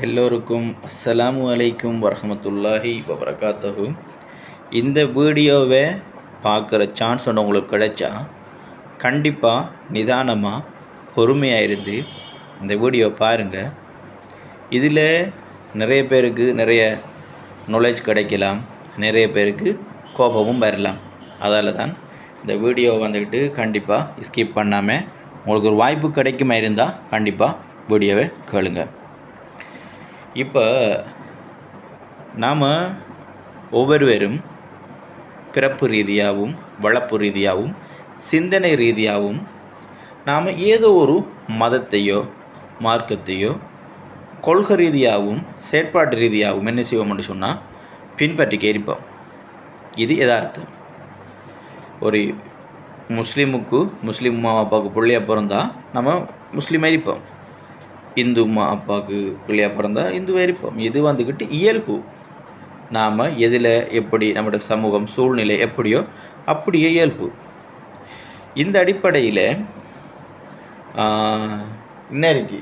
எல்லோருக்கும் அஸ்ஸலாமு அலைக்கும் வரமத்துல்லாஹி வபரகாத்தஹு. இந்த வீடியோவை பார்க்குற சான்ஸ் ஒன்று உங்களுக்கு கிடைச்சா கண்டிப்பாக நிதானமாக பொறுமையாக இருந்து இந்த வீடியோ பாருங்கள் இதில் நிறைய பேருக்கு நிறைய நாலேஜ் கிடைக்கலாம். நிறைய பேருக்கு கோபமும் வரலாம். அதால் தான் இந்த வீடியோ வந்துக்கிட்டு கண்டிப்பாக ஸ்கிப் பண்ணாமல் உங்களுக்கு ஒரு வாய்ப்பு கிடைக்குமா இருந்தால் கண்டிப்பாக வீடியோவை கேளுங்கள் இப்போ நாம் ஒவ்வொருவரும் பிறப்பு ரீதியாகவும் வளர்ப்பு ரீதியாகவும் சிந்தனை ரீதியாகவும் நாம் ஏதோ ஒரு மதத்தையோ மார்க்கத்தையோ கொள்கை ரீதியாகவும் செயற்பாட்டு ரீதியாகவும் என்ன செய்வோம்னு சொன்னால் பின்பற்றிக்க இருப்போம் இது யதார்த்தம். ஒரு முஸ்லீமுக்கு முஸ்லீம் அம்மா அப்பாவுக்கு பிள்ளையாக பிறந்தா நம்ம முஸ்லீமாக இருப்போம் இந்து அம்மா அப்பாவுக்கு பிள்ளையாக பிறந்தா இந்துவாக இருப்போம். இது வந்துக்கிட்டு இயல்பு. நாம் எதில் எப்படி நம்முடைய சமூகம் சூழ்நிலை எப்படியோ அப்படியே இயல்பு. இந்த அடிப்படையில் இன்னைக்கு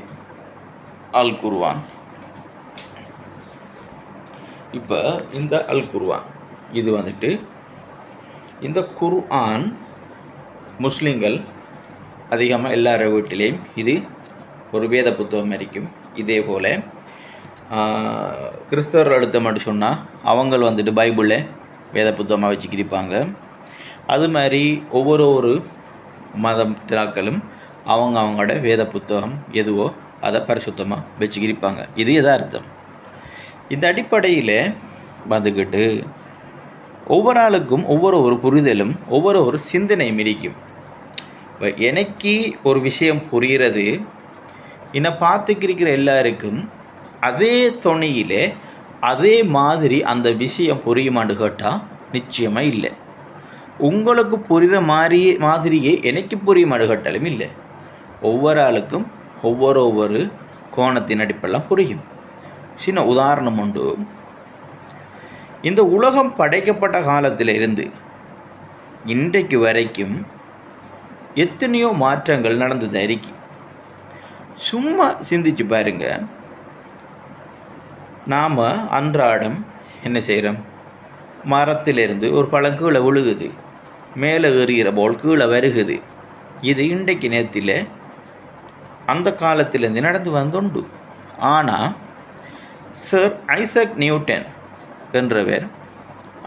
அல் குர்வான் இப்போ இந்த அல் குர்வான் இது வந்துட்டு இந்த குர்ஆன் முஸ்லீம்கள் அதிகமாக எல்லார வீட்டிலையும் இது ஒரு வேத புத்தகம் இருக்கும் இதே போல் கிறிஸ்தவர் எடுத்த மட்டும் சொன்னால் அவங்க வந்துட்டு பைபிளில் வேத புத்தகமாக வச்சுக்கிருப்பாங்க. அது மாதிரி ஒவ்வொரு ஒரு மத திராக்களும் அவங்க அவங்களோட வேத புத்தகம் எதுவோ அதை பரிசுத்தமாக வச்சுக்கிருப்பாங்க. இது யதார்த்தம். இந்த அடிப்படையில் வந்துக்கிட்டு ஒவ்வொரு ஆளுக்கும் ஒவ்வொரு ஒரு புரிதலும் ஒவ்வொரு ஒரு சிந்தனையும் இருக்கும். இப்போ எனக்கு ஒரு விஷயம் புரிகிறது என்னை பார்த்துக்கிருக்கிற எல்லாருக்கும் அதே துணையிலே அதே மாதிரி அந்த விஷயம் புரியுமான்னு கேட்டால் நிச்சயமாக இல்லை. உங்களுக்கு புரிகிற மாதிரி மாதிரியே எனக்கு புரியுமான்னு கேட்டாலும் இல்லை. ஒவ்வொரு ஆளுக்கும் ஒவ்வொரு ஒவ்வொரு கோணத்தின் அடிப்பெல்லாம் புரியும். சின்ன உதாரணம் உண்டு. இந்த உலகம் படைக்கப்பட்ட காலத்தில் இருந்து இன்றைக்கு வரைக்கும் எத்தனையோ மாற்றங்கள் நடந்தது அறிக்கை சும்மா சிந்திச்சு பாருங்க. நாம் அன்றாடம் என்ன செய்கிறோம் மரத்திலிருந்து ஒரு பழம் கீழே விழுகுது. மேலே எறிகிற போல் கீழே வருகுது. இது இன்றைக்கு நேரத்தில் அந்த காலத்திலேருந்து நடந்து வந்துண்டு. ஆனால் சர் ஐசக் நியூட்டன் என்றவர்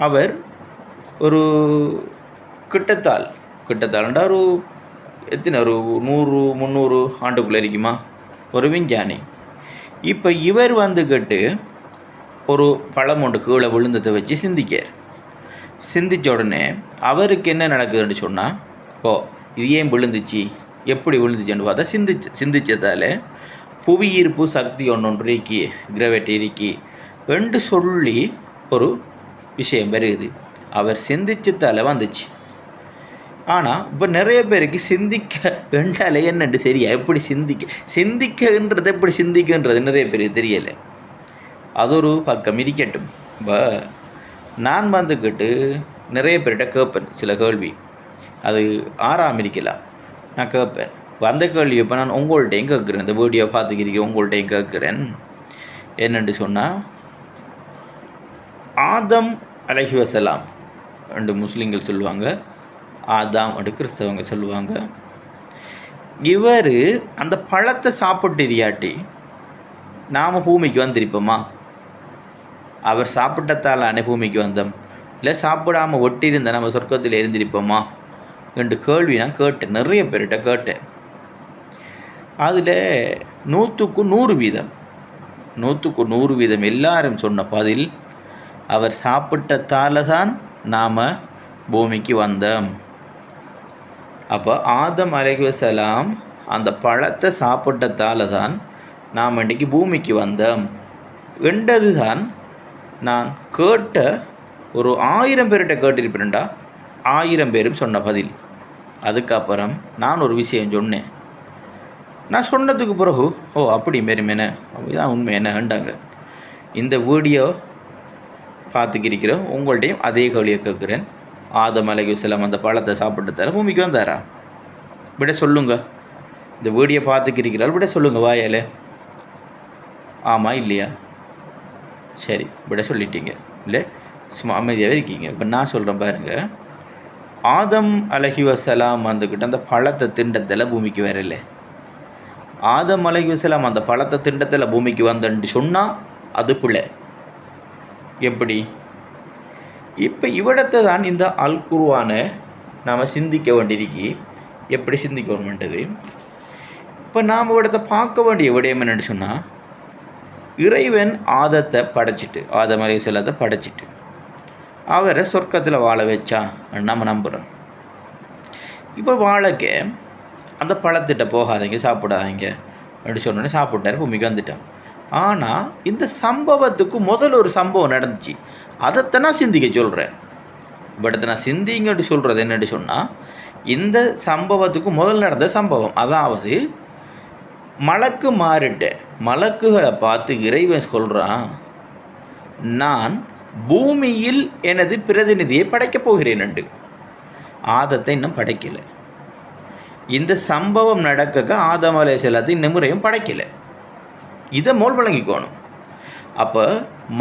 அவர் ஒரு கிட்டத்தால் கிட்டத்தால்ண்டா ஒரு எத்தனை ஒரு நூறு முந்நூறு ஆண்டுக்குள்ளே இருக்குமா? ஒரு விஞ்ஞானி. இப்போ இவர் வந்துக்கிட்டு ஒரு பழம் ஒன்று கீழே விழுந்ததை வச்சு சிந்திக்கார் சிந்தித்த உடனே அவருக்கு என்ன நடக்குதுன்னு சொன்னால் ஓ இது ஏன் விழுந்துச்சு? எப்படி விழுந்துச்சுன்னு பார்த்தா சிந்திச்சு சிந்திச்சதால் புவியீர்ப்பு சக்தி ஒன்று ஒன்று இருக்கி கிரவேட்டி இருக்கி என்று சொல்லி ஒரு விஷயம் வருகுது அவர் சிந்திச்சதால் வந்துச்சு. ஆனால் இப்போ நிறைய பேருக்கு சிந்திக்க வேண்டாலே என்னன்னு தெரியா? எப்படி சிந்திக்க? சிந்திக்கன்றது எப்படி சிந்திக்கன்றது நிறைய பேருக்கு தெரியலை. அது ஒரு பக்கம் இருக்கட்டும். இப்போ நான் வந்துக்கிட்டு நிறைய பேர்கிட்ட கேட்பேன் சில கேள்வி. அது ஆறாம் இருக்கலாம். நான் கேட்பேன் வந்த கேள்வி இப்போ நான் உங்கள்கிட்டையும் கேட்குறேன். இந்த வீடியோ பார்த்துக்கிறீங்க உங்கள்கிட்டையும் கேட்குறேன். என்னென்று சொன்னால் ஆதம் அலஹி வசலாம் ரெண்டு முஸ்லீம்கள் சொல்லுவாங்க. ஆதாம் அப்படி கிறிஸ்தவங்க சொல்லுவாங்க. இவர் அந்த பழத்தை சாப்பிட்டு இரியாட்டி நாம் பூமிக்கு வந்திருப்போமா? அவர் சாப்பிட்டத்தாலானே பூமிக்கு வந்தோம். இல்லை சாப்பிடாமல் ஒட்டியிருந்த நம்ம சொர்க்கத்தில் இருந்திருப்போமா? என்று கேள்வி நான் கேட்டேன். நிறைய பேர்கிட்ட கேட்டேன். அதில் நூற்றுக்கு நூறு வீதம் நூற்றுக்கு நூறு வீதம் எல்லாரும் சொன்ன பதில் அவர் சாப்பிட்டத்தால் தான் நாம் பூமிக்கு வந்தோம். அப்போ ஆதம் அலைவசலாம் அந்த பழத்தை சாப்பிட்டதால தான் நாம் இன்றைக்கி பூமிக்கு வந்தோம். என்றது தான் நான் கேட்ட ஒரு ஆயிரம் பேர்கிட்ட கேட்டிருப்பேன்டா. ஆயிரம் பேரும் சொன்ன பதில். அதுக்கப்புறம் நான் ஒரு விஷயம் சொன்னேன். நான் சொன்னதுக்கு பிறகு ஓ அப்படி மாரி மேனே இதுதான் உண்மை என்னண்டாங்க இந்த வீடியோ பார்த்துக்கிருக்கிறோம் உங்கள்கிட்டையும் அதே கேள்வியை கேட்குறேன். ஆதம் அலைகுசலம் அந்த பழத்தை சாப்பிட்டு தர பூமிக்கு வந்தாரா? விட சொல்லுங்க. இந்த வீடியோ பார்த்துக்கிறீர்களால் விட சொல்லுங்க வாயால. ஆமாம் இல்லையா? சரி விட சொல்லிட்டீங்க. இல்லை சும்மா அமைதியாகவே இருக்கீங்க. இப்போ நான் சொல்கிறேன் பாருங்கள் ஆதம் அலஹி வசலாம் வந்துக்கிட்ட அந்த பழத்தை திண்டத்தில் பூமிக்கு வரல. ஆதம் அலஹி வசலாம் அந்த பழத்தை திண்டத்தில் பூமிக்கு வந்தன்ட்டு சொன்னால் அது பிள்ளை எப்படி? இப்போ இவிடத்தை தான் இந்த அல் குருவானை நாம் சிந்திக்க வேண்டியிருக்கு. எப்படி சிந்திக்கணுமென்றது. இப்போ நாம் இவிடத்தை பார்க்க வேண்டிய விடயம் என்னென்னு சொன்னால் இறைவன் ஆதத்தை படைச்சிட்டு ஆதம் அலை செல்லத்தை படைச்சிட்டு அவரை சொர்க்கத்தில் வாழ வச்சா நம்ம நம்புகிறோம் இப்போ வாழைக்க அந்த பழத்திட்ட போகாதீங்க சாப்பிடாதீங்க அப்படின்னு சொன்னோன்னே சாப்பிட்டாரு பூமிக்கு வந்துட்டான். ஆனால் இந்த சம்பவத்துக்கு முதல் ஒரு சம்பவம் நடந்துச்சு. அதைத்தான் நான் சிந்திக்க சொல்கிறேன் பட் நான் சிந்திங்கன்னு சொல்கிறது என்னன்னு சொன்னால் இந்த சம்பவத்துக்கு முதல் நடந்த சம்பவம். அதாவது மலக்கு மாறிட்ட மலக்குகளை பார்த்து இறைவன் சொல்கிறான் நான் பூமியில் எனது பிரதிநிதியை படைக்கப் போகிறேன் என்று. ஆதத்தை இன்னும் படைக்கலை. இந்த சம்பவம் நடக்க ஆதம் அலை இன்னும் முறையும் படைக்கலை. இதை மோல் வழங்கிக்கோணும் அப்போ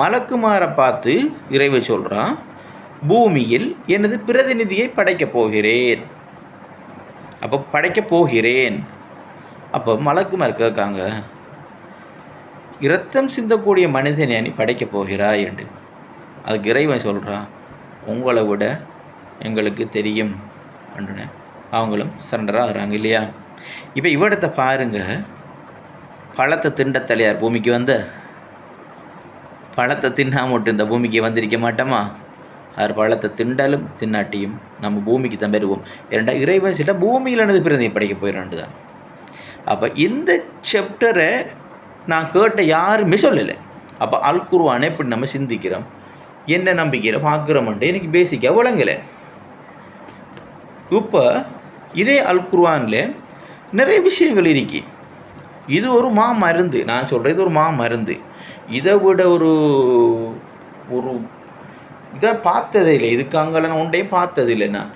மலக்குமாரை பார்த்து இறைவை சொல்கிறான் பூமியில் எனது பிரதிநிதியை படைக்கப் போகிறேன். அப்போ படைக்கப் போகிறேன். அப்போ மலக்குமார் கேட்காங்க இரத்தம் சிந்தக்கூடிய மனிதனை நீ படைக்கப் போகிறாய் என்று. அதுக்கு இறைவன் சொல்கிறான் உங்களை விட எங்களுக்கு தெரியும் அப்படின்னு அவங்களும் சரண்டராக ஆகிறாங்க இல்லையா? இப்போ இவ்விடத்தை பாருங்கள் பழத்தை திண்ட தலையார் பூமிக்கு வந்த? பழத்தை தின்னாமட்டு இந்த பூமிக்கு வந்திருக்க மாட்டோமா? அவர் பழத்தை திண்டாலும் தின்னாட்டியும் நம்ம பூமிக்கு தான் பெறுவோம் இரண்டா இறைவன் சில பூமியில் எனது பிறந்தை படைக்க போயிடாண்டு தான் அப்போ இந்த சாப்டரை நான் கேட்ட யாருமே சொல்லலை. அப்போ அல் குருவானை இப்படி நம்ம சிந்திக்கிறோம். என்ன நம்பிக்கையில் பார்க்குறோம்ன்ட்டு எனக்கு பேசிக்காக விளங்கலை. இப்போ இதே அல் குருவானில் நிறைய விஷயங்கள் இருக்குது இது ஒரு மா மருந்து. நான் சொல்கிறது இது ஒரு மா மருந்து. இதை விட ஒரு ஒரு இதை பார்த்ததே இல்லை. இதுக்கு அங்கெல்லாம் ஒன்றையும் பார்த்தது இல்லை நான்.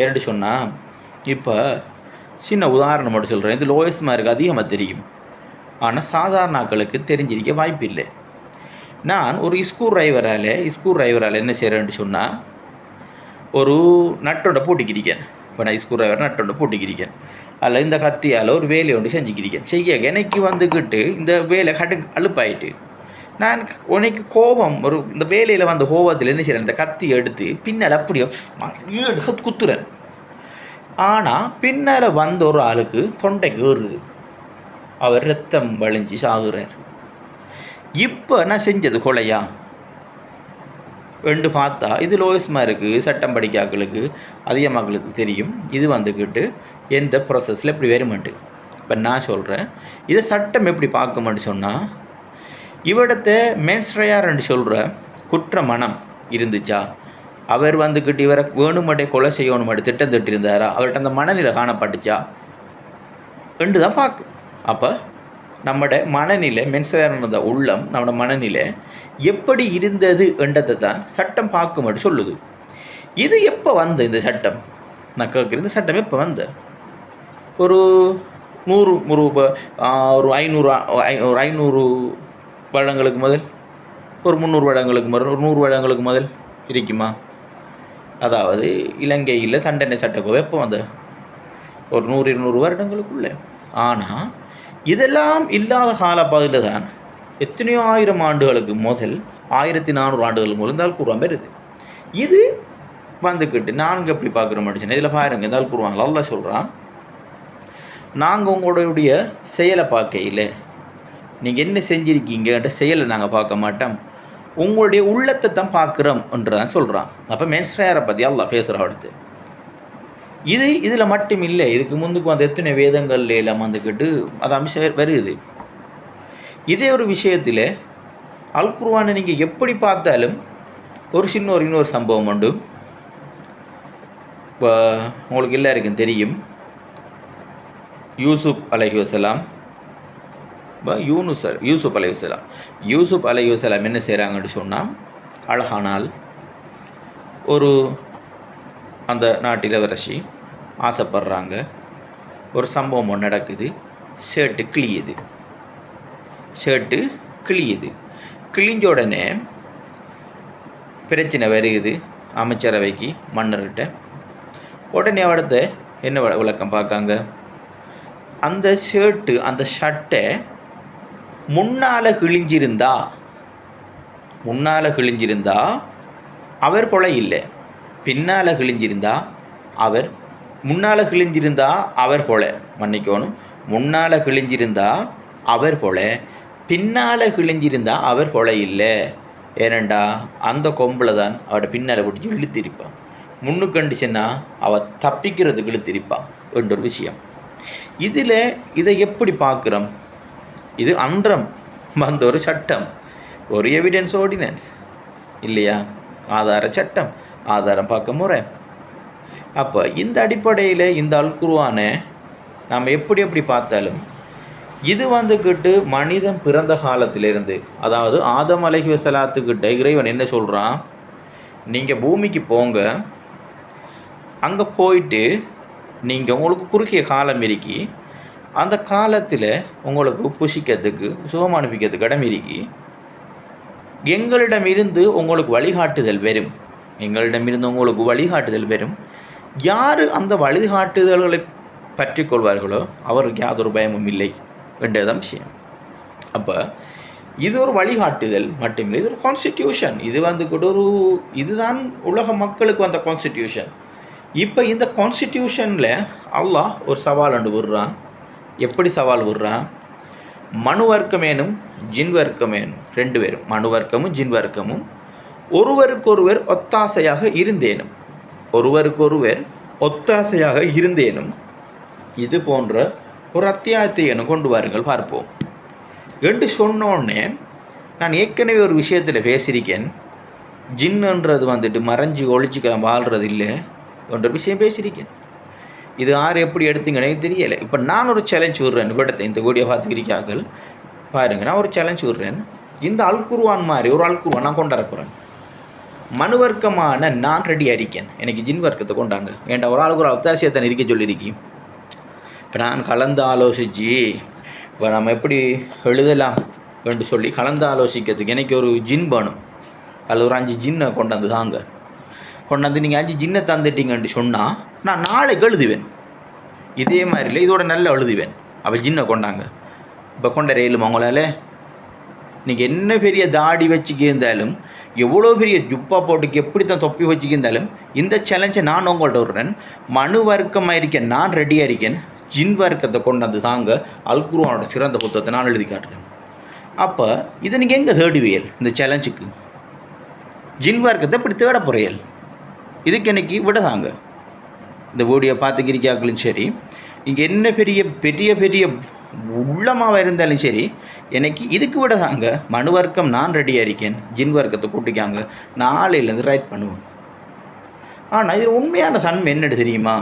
ஏன்னு சொன்னால் இப்போ சின்ன உதாரணம் மட்டும் சொல்கிறேன் இது லோயஸ்ட் மார்க் அதிகமாக தெரியும். ஆனால் சாதாரண ஆட்களுக்கு தெரிஞ்சிருக்க வாய்ப்பு இல்லை நான் ஒரு ஸ்க்ரூ டிரைவரால் ஸ்க்ரூ டிரைவரால் என்ன செய்கிறேன்னு சொன்னால் ஒரு நட்டோட போட்டிக்கிறிக்கேன் இப்போ நான் ஸ்க்ரூ டிரைவர் நட்டோட போட்டிக்கிறிக்கேன் அதில் இந்த கத்தியால் ஒரு வேலையை ஒன்று செஞ்சுக்கிறீங்க செய்ய எனக்கு வந்துக்கிட்டு இந்த வேலை கட்டு அழுப்பாயிட்டு நான் உனக்கு கோபம் ஒரு இந்த வேலையில் வந்த கோபத்தில் என்ன செய்கிறேன் இந்த கத்தி எடுத்து பின்னால் அப்படியே குத்துறேன். ஆனால் பின்னால் வந்த ஒரு ஆளுக்கு தொண்டை ஏறுது. அவர் ரத்தம் வழிஞ்சு சாகுறார். இப்போ நான் செஞ்சது கொலையா? ரெண்டு பார்த்தா இது லோயஸ்மாக இருக்குது சட்டம் படிக்காக்களுக்கு அதிகமாக்களுக்கு தெரியும். இது வந்துக்கிட்டு எந்த ப்ராசஸில் இப்படி வருமாட்டு இப்போ நான் சொல்கிறேன் இதை சட்டம் எப்படி பார்க்குமான்னு சொன்னால் இவடத்தை மேன்ஸ்ட்ரையார்ன்னு சொல்கிற குற்ற மனம் இருந்துச்சா? அவர் வந்துக்கிட்டு இவரை வேணுமட்டே கொலை செய்யணுமட்டு திட்டம் திட்டிருந்தாரா அவர்கிட்ட அந்த மனநிலை காணப்பட்டுச்சா? ரெண்டு தான் பார்க்கும். அப்போ நம்மட மனநிலை மென்சரானத உள்ளம் நம்மட மனநிலை எப்படி இருந்தது என்றதை தான் சட்டம் பார்க்கும்படி சொல்லுது. இது எப்போ வந்து இந்த சட்டம்? நான் கேட்குறேன் இந்த சட்டம் எப்போ வந்து ஒரு நூறு ஒரு ப- ஒரு ஐநூறு ஐ- ஒரு ஐநூறு வருடங்களுக்கு முதல் ஒரு முந்நூறு வருடங்களுக்கு முதல் ஒரு நூறு வருடங்களுக்கு முதல் இருக்குமா? அதாவது இலங்கையில் தண்டனை சட்டக்கோவை எப்போ வந்த ஒரு நூறு இருநூறு வருடங்களுக்குள்ளே. ஆனால் இதெல்லாம் இல்லாத காலப்பகுதியில் தான் எத்தனையோ ஆயிரம் ஆண்டுகளுக்கு முதல் ஆயிரத்தி நானூறு ஆண்டுகளுக்கு முதல் இந்த அல்குர்ஆன் வருது இது வந்துக்கிட்டு நாங்கள் எப்படி பார்க்குற மனுஷன்? இதில் பாருங்க இருந்தால் அல்குர்ஆன் அல்ல சொல்கிறான் நாங்கள் உங்களுடைய செயலை பார்க்கையில் நீங்கள் என்ன செஞ்சுருக்கீங்கன்ற செயலை நாங்கள் பார்க்க மாட்டோம். உங்களுடைய உள்ளத்தை தான் பார்க்குறோம் என்று தான் சொல்கிறான் அப்போ மேன்ஸ்ட்ரையாரை பற்றி அல்லா பேசுகிறோம் அடுத்து. இது இதில் மட்டும் இல்லை இதுக்கு முந்துக்கு வந்து எத்தனை வேதங்கள்ல எல்லாம் வந்துக்கிட்டு அது அம்சம் வருது. இதே ஒரு விஷயத்தில் அல்குர்வானை நீங்கள் எப்படி பார்த்தாலும் ஒரு சின்ன ஒரு இன்னொரு சம்பவம் உண்டு. இப்போ உங்களுக்கு எல்லாருக்கும் தெரியும். யூசுப் அலைஹி இப்போ யூனுஸ் யூசுப் அலைஹி வஸலாம் யூசுப் அலைஹி என்ன செய்கிறாங்கன்னு சொன்னால் அழகானால் ஒரு அந்த நாட்டில் இளவரசி ஆசைப்படுறாங்க. ஒரு சம்பவம் ஒன்று நடக்குது. ஷர்ட்டு கிழியுது. ஷர்ட்டு கிழியுது. கிழிஞ்ச உடனே பிரச்சனை வருகுது அமைச்சரவைக்கு மன்னர்கிட்ட. உடனே அடுத்த என்ன விளக்கம் பார்க்காங்க? அந்த ஷர்ட்டு அந்த ஷர்ட்டை முன்னால் கிழிஞ்சிருந்தா முன்னால் கிழிஞ்சிருந்தா அவர் கொலை இல்லை. பின்னால் கிழிஞ்சிருந்தா அவர் முன்னால் கிழிஞ்சிருந்தா அவர் போல மன்னிக்கணும். முன்னால் கிழிஞ்சிருந்தா அவர் போல பின்னால் கிழிஞ்சிருந்தா அவர் போல இல்லை. ஏனண்டா அந்த கொம்பில் தான் அவட பின்னால் பிடிச்சி இழுத்திருப்பான். முன்னுக்கு கண்டிச்சுன்னா அவ தப்பிக்கிறதுக்கு இழுத்திருப்பான் என்ற ஒரு விஷயம். இதில் இதை எப்படி பார்க்குறோம்? இது அன்றம் வந்த ஒரு சட்டம். ஒரு எவிடன்ஸ் ஆர்டினன்ஸ் இல்லையா? ஆதார சட்டம். ஆதாரம் பார்க்க முறை. அப்போ இந்த அடிப்படையில் இந்த அல்குருவானை நாம் எப்படி எப்படி பார்த்தாலும் இது வந்துக்கிட்டு மனிதன் பிறந்த காலத்திலிருந்து அதாவது ஆதம் அலைஹி வசலாத்துக்கிட்ட இறைவன் என்ன சொல்கிறான் நீங்கள் பூமிக்கு போங்க அங்கே போயிட்டு நீங்கள் உங்களுக்கு குறுகிய காலம் இருக்கி அந்த காலத்தில் உங்களுக்கு புசிக்கிறதுக்கு சுகம் அனுப்பிக்கிறதுக்கு இடம் இருக்கி எங்களிடமிருந்து உங்களுக்கு வழிகாட்டுதல் வரும். எங்களிடமிருந்து உங்களுக்கு வழிகாட்டுதல் வரும். யார் அந்த வழிகாட்டுதல்களை பற்றி கொள்வார்களோ அவருக்கு யாதொரு பயமும் இல்லை என்றதான் விஷயம். அப்போ இது ஒரு வழிகாட்டுதல் மட்டுமில்லை இது ஒரு கான்ஸ்டிடியூஷன் இது வந்து கூட ஒரு இதுதான் உலக மக்களுக்கு வந்த கான்ஸ்டிடியூஷன் இப்போ இந்த கான்ஸ்டிடியூஷனில் அல்லாஹ் ஒரு சவால் அண்டு விடுறான். எப்படி சவால் விடுறான்? மனு வர்க்கமேனும் ஜின் வர்க்கமேனும் ரெண்டு பேரும். மனு வர்க்கமும் ஜின் வர்க்கமும் ஒருவருக்கொருவர் ஒத்தாசையாக இருந்தேனும். ஒருவருக்கொருவர் ஒத்தாசையாக இருந்தேனும் இது போன்ற ஒரு அத்தியாயத்தை என கொண்டு வாருங்கள் பார்ப்போம். என்று சொன்னோடனே நான் ஏற்கனவே ஒரு விஷயத்தில் பேசியிருக்கேன். ஜின்னுன்றது வந்துட்டு மறைஞ்சு ஒழிச்சிக்கலாம் வாழ்கிறது இல்லை என்ற விஷயம் பேசியிருக்கேன். இது யார் எப்படி எடுத்தீங்கன்னே தெரியலை. இப்போ நான் ஒரு சேலஞ்ச் விடுறேன். விடத்தை இந்த வீடியோ பார்த்துக்கிறீர்கள் பாருங்க நான் ஒரு சேலஞ்ச் விடுறேன். இந்த அல்குருவான் மாதிரி ஒரு அல்குருவான் நான் கொண்டாட போகிறேன் மனுவர்க்கமான நான் ரெடி அறிக்கேன் எனக்கு ஜின் வர்க்கத்தை கொண்டாங்க. ஏன்டா ஒரு ஆளுக்கு ஒரு அத்தியாசியத்தை இருக்க சொல்லியிருக்கி இப்போ நான் கலந்து ஆலோசித்து இப்போ நம்ம எப்படி எழுதலாம் என்று சொல்லி கலந்து ஆலோசிக்கிறதுக்கு எனக்கு ஒரு ஜின் வேணும். அதில் ஒரு அஞ்சு ஜின்னை கொண்டாந்து தாங்க. கொண்டாந்து நீங்கள் அஞ்சு ஜின்னை தந்துட்டீங்கன்னு சொன்னால் நான் நாளைக்கு எழுதுவேன். இதே மாதிரி இல்லை இதோட நல்லா எழுதுவேன். அவள் ஜின்னை கொண்டாங்க. இப்போ கொண்ட ரயிலும் உங்களால்? நீங்கள் என்ன பெரிய தாடி வச்சுக்கிருந்தாலும் எவ்வளோ பெரிய ஜுப்பா போட்டுக்கு எப்படி தான் தொப்பி வச்சுக்கிருந்தாலும் இந்த சேலஞ்சை நான் உங்கள்கிட்ட விடுறேன். மனு வர்க்கமாக இருக்கேன் நான் ரெடியாக இருக்கேன். ஜின் வர்க்கத்தை கொண்டாந்து தாங்க அல்குருவானோட சிறந்த புத்தகத்தை நான் எழுதி காட்டுறேன். அப்போ இதை நீங்கள் எங்கே தேடுவியல் இந்த சேலஞ்சுக்கு ஜின் வர்க்கத்தை இப்படி தேட போகிறீர்கள் இதுக்கு எனக்கு விட தாங்க. இந்த ஓடியை பார்த்துக்கிறீக்காக்களும் சரி இங்கே என்ன பெரிய பெரிய பெரிய உள்ளமாக இருந்தாலும் சரி எனக்கு இதுக்கு விட தாங்க மனு வர்க்கம் நான் ரெடியாக இருக்கேன். ஜின் வர்க்கத்தை கூட்டிக்காங்க. நாளையிலேருந்து ரைட் பண்ணுவேன் ஆனால் இது உண்மையான தன்மை என்னன்னு தெரியுமா?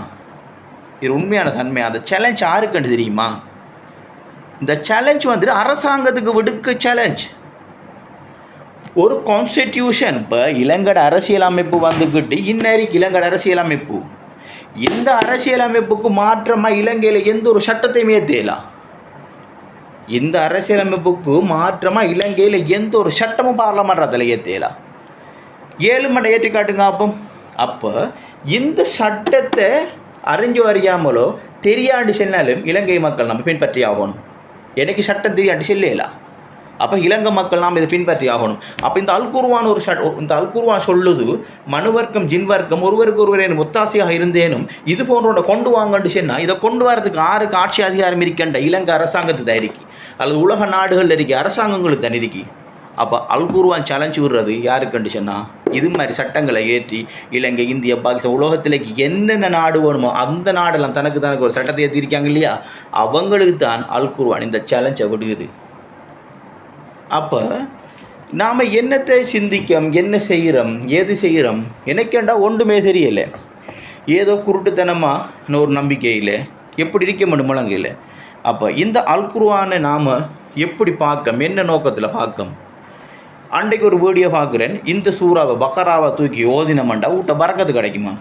இது உண்மையான தன்மை அந்த சேலஞ்ச் யாருக்குன்னு தெரியுமா? இந்த சேலஞ்ச் வந்துட்டு அரசாங்கத்துக்கு விடுக்க சேலஞ்ச் ஒரு கான்ஸ்டிடியூஷன் இப்போ இலங்கட அரசியல் அமைப்பு வந்துக்கிட்டு இன்னைக்கு இலங்கட அரசியல் அமைப்பு இந்த அரசியல் அமைப்புக்கு மாற்றமாக இலங்கையில் எந்த ஒரு சட்டத்தையுமே தேலாம் இந்த அரசியலமைப்புக்கு மாற்றமாக இலங்கையில் எந்த ஒரு சட்டமும் பார்லமெண்ட்ரத்தில் ஏற்றலாம் ஏழு மண்டை ஏற்றி காட்டுங்க அப்போ அப்போ இந்த சட்டத்தை அறிஞ்சோ அறியாமலோ தெரியாண்டு சொன்னாலும் இலங்கை மக்கள் நம்ம பின்பற்றி ஆகணும். எனக்கு சட்டம் தெரியாண்டு சொல்லலாம் அப்போ இலங்கை மக்கள் நாம் இதை பின்பற்றி ஆகணும். அப்போ இந்த அல்குருவான் ஒரு ஷட் இந்த அல்குருவான் சொல்லுது மனுவர்க்கம் ஜின்வர்க்கம் ஒருவருக்கு ஒருவரேனும் ஒத்தாசையாக இருந்தேனும் இது போன்ற கொண்டு வாங்கன்னு சொன்னால் இதை கொண்டு வரதுக்கு ஆறுக்கு ஆட்சி அதிகாரம் இருக்கின்ற இலங்கை அரசாங்கத்து தயாரிக்கு. அல்லது உலக நாடுகளில் இருக்க அரசாங்கங்களுக்கு தானே இருக்கி. அப்போ அல்குருவான் சேலஞ்சு விடுறது யாருக்குன்னு சொன்னால் இது மாதிரி சட்டங்களை ஏற்றி இலங்கை இந்தியா பாகிஸ்தான் உலகத்திலேக்கு என்னென்ன நாடு வேணுமோ அந்த நாடெல்லாம் தனக்கு தனக்கு ஒரு சட்டத்தை ஏற்றிருக்காங்க இல்லையா? அவங்களுக்கு தான் அல்குருவான் இந்த சேலஞ்சை விடுகுது அப்போ நாம் என்னத்தை சிந்திக்கிறோம் என்ன செய்கிறோம் ஏது செய்கிறோம்? எனக்கேண்டா ஒன்றுமே தெரியலை. ஏதோ குருட்டுத்தனமாக ஒரு நம்பிக்கையில் எப்படி இருக்க முடியும் முழங்கையில்? அப்போ இந்த அல்குருவானை நாம் எப்படி பார்க்கம் என்ன நோக்கத்தில் பார்க்கம் அன்றைக்கு ஒரு வீடியோ பார்க்குறேன். இந்த சூறாவை பக்கராவை தூக்கி ஓதினமண்டா ஊட்ட பறக்கத்து கிடைக்குமா?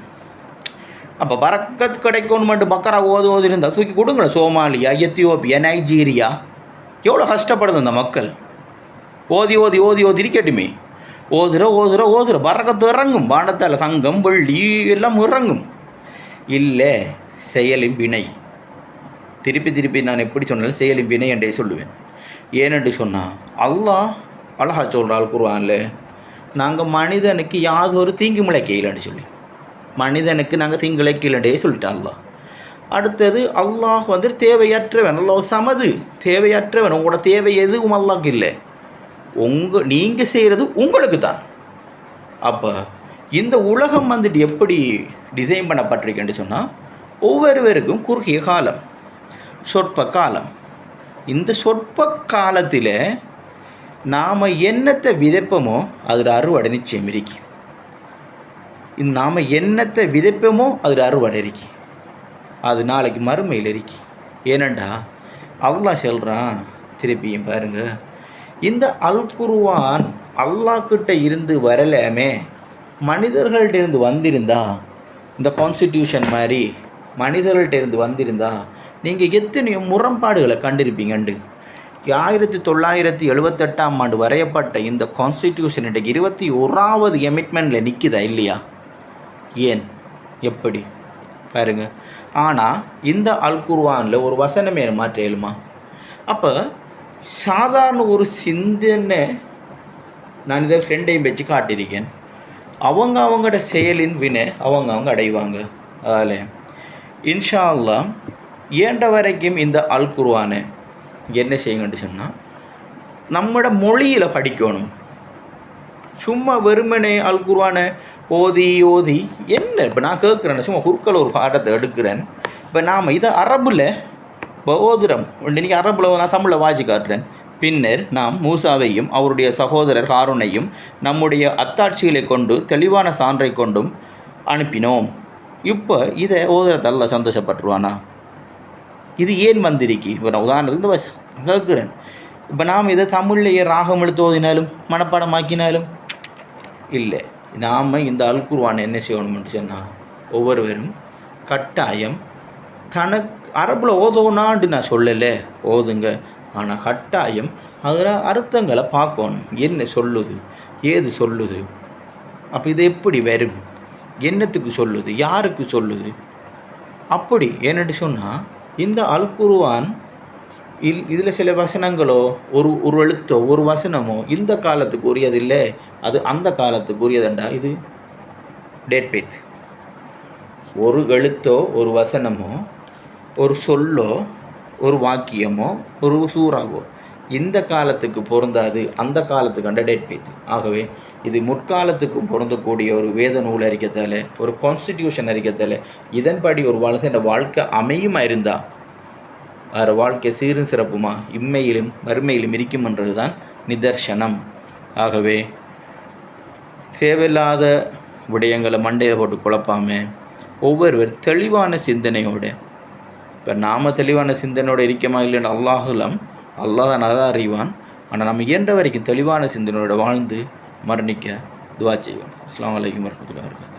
அப்போ பறக்கத்து கிடைக்கணுமெண்டு பக்கரா ஓது ஓதி இருந்தால் தூக்கி கொடுங்களேன். சோமாலியா எத்தியோப்பியா நைஜீரியா எவ்வளோ கஷ்டப்படுது அந்த மக்கள்? ஓதி ஓதி ஓதி ஓதி இருக்கட்டுமே. ஓதுற ஓதுற ஓதுற பறக்கத்து இறங்கும். பாண்டத்தால் தங்கம் வெள்ளி எல்லாம் இறங்கும். இல்லை செயலின் வினை. திருப்பி திருப்பி நான் எப்படி சொன்னாலும் செயலின் வினை என்றே சொல்லுவேன். ஏனென்று சொன்னால் அல்லாஹ் அழகா சொல்கிறாள் குருவான்ல நாங்கள் மனிதனுக்கு யாதொரு தீங்கு முளைக்கலன்னு சொல்லி. மனிதனுக்கு நாங்கள் தீங்கு இழைக்கலண்டே சொல்லிட்டா அல்லாஹ். அடுத்தது அல்லாஹ் வந்து தேவையற்றவன் அல்லாஹ் சமது தேவையற்றவன் உங்களோட தேவை எதுவும் அல்லாக்கு இல்லை. உங்கள் நீங்கள் செய்கிறது உங்களுக்கு தான். அப்போ இந்த உலகம் வந்துட்டு எப்படி டிசைன் பண்ணப்பட்டிருக்கேன்னு சொன்னால் ஒவ்வொருவருக்கும் குறுகிய காலம். சொற்ப காலம் இந்த சொற்ப காலத்தில் நாம் என்னத்தை விதைப்போமோ அதில் அறுவடை நிச்சயம் இருக்கு. நாம் என்னத்தை விதைப்போமோ அதில் அறுவடை இருக்கு. அது நாளைக்கு மறுமையில் இருக்கு. ஏனண்டா அல்லாஹ் சொல்கிறான் திருப்பியும் பாருங்க இந்த அல் குருவான் அல்லாக்கிட்ட இருந்து வரலாமே மனிதர்கள்ட்ட இருந்து வந்திருந்தா இந்த கான்ஸ்டிடியூஷன் மாதிரி மனிதர்கள்ட்ட இருந்து வந்திருந்தா நீங்கள் எத்தனையோ முரண்பாடுகளை கண்டிருப்பீங்கண்டு? ஆயிரத்தி தொள்ளாயிரத்தி எழுபத்தெட்டாம் ஆண்டு வரையப்பட்ட இந்த கான்ஸ்டிடியூஷன் இருபத்தி ஓராவது எமிட்மெண்ட்டில் நிற்குதா இல்லையா? ஏன்? எப்படி? பாருங்க. ஆனால் இந்த அல்குர்வானில் ஒரு வசனமே மாற்ற இயலுமா? அப்போ சாதாரண ஒரு சிந்தனை நான் இதை ரெண்டையும் வச்சு காட்டியிருக்கேன். அவங்க அவங்களோட செயலின் வினை அவங்க அவங்க அடைவாங்க. அதில் இன்ஷா அல்லாஹ் ஏண்ட வரைக்கும் இந்த அல் குர்ஆனை என்ன செய்யுங்கன்னு சொன்னால் நம்மட மொழியில் படிக்கணும். சும்மா வெறுமனே அல் குர்ஆனை ஓதி ஓதி என்ன? இப்போ நான் கேட்குறேன் சும்மா குறுக்கள் ஒரு பாடத்தை எடுக்கிறேன். இப்போ நாம் இதை அரபில் இப்போ ஓதுரம் இன்றைக்கி அரபில் நான் தமிழில் வாஜி காட்டுறேன். பின்னர் நாம் மூசாவையும் அவருடைய சகோதரர் ஹாரூனையும் நம்முடைய அத்தாட்சிகளை கொண்டு தெளிவான சான்றை கொண்டும் அனுப்பினோம். இப்போ இதை ஓதுறதல்ல சந்தோஷப்பட்டுருவானா? இது ஏன் வந்திருக்கு? இப்போ நான் உதாரணத்துக்கு இந்த கேட்குறேன் இப்போ நாம் இதை தமிழ்லேயே ராகம் எழுத்து ஓதினாலும் மனப்பாடமாக்கினாலும் இல்லை. நாம் இந்த அல்குர்வான் என்ன செய்யணும்னு சொன்னால் ஒவ்வொருவரும் கட்டாயம் தனக்கு அரபில் ஓதோனான்னு நான் சொல்லலை ஓதுங்க. ஆனால் கட்டாயம் அதில் அர்த்தங்களை பார்க்கணும். என்ன சொல்லுது? ஏது சொல்லுது? அப்போ இது எப்படி வரும்? என்னத்துக்கு சொல்லுது? யாருக்கு சொல்லுது? அப்படி என்னட்டு சொன்னால் இந்த அல்குருவான் இல் இதில் சில வசனங்களோ ஒரு ஒரு எழுத்தோ ஒரு வசனமோ இந்த காலத்துக்கு உரியதில்லை. அது அந்த காலத்துக்கு உரியதண்டா இது? டேட் பேத். ஒரு எழுத்தோ ஒரு வசனமோ ஒரு சொல்லோ ஒரு வாக்கியமோ ஒரு சூறாவோ. இந்த காலத்துக்கு பொருந்தாது அந்த காலத்துக்கு அண்ட டேட் பேத்து. ஆகவே இது முற்காலத்துக்கும் பொருந்தக்கூடிய ஒரு வேத நூல் அறிக்கத்தால் ஒரு கான்ஸ்டிடியூஷன் அறிக்கத்தால் இதன்படி ஒரு வாழ்க்கை வாழ்க்கை அமையுமா இருந்தால் வேறு வாழ்க்கை சீரும் சிறப்புமா இம்மையிலும் மறுமையிலும் இருக்குமென்றது தான் நிதர்சனம். ஆகவே தேவையில்லாத விடயங்களை மண்டையில் போட்டு குழப்பாமல் ஒவ்வொருவர் தெளிவான சிந்தனையோடு இப்போ நாம் தெளிவான சிந்தனையோடு இருக்கமா இல்லைன்னு அல்லாஹுலம் அல்லாஹ் தான் அறிவான். ஆனால் நம்ம இயன்ற வரைக்கும் தெளிவான சிந்தனையோடு வாழ்ந்து மரணிக்க துவா செய்வோம். அஸ்லாம் வலைக்கம் வரமத்துல்லா இருக்கேன்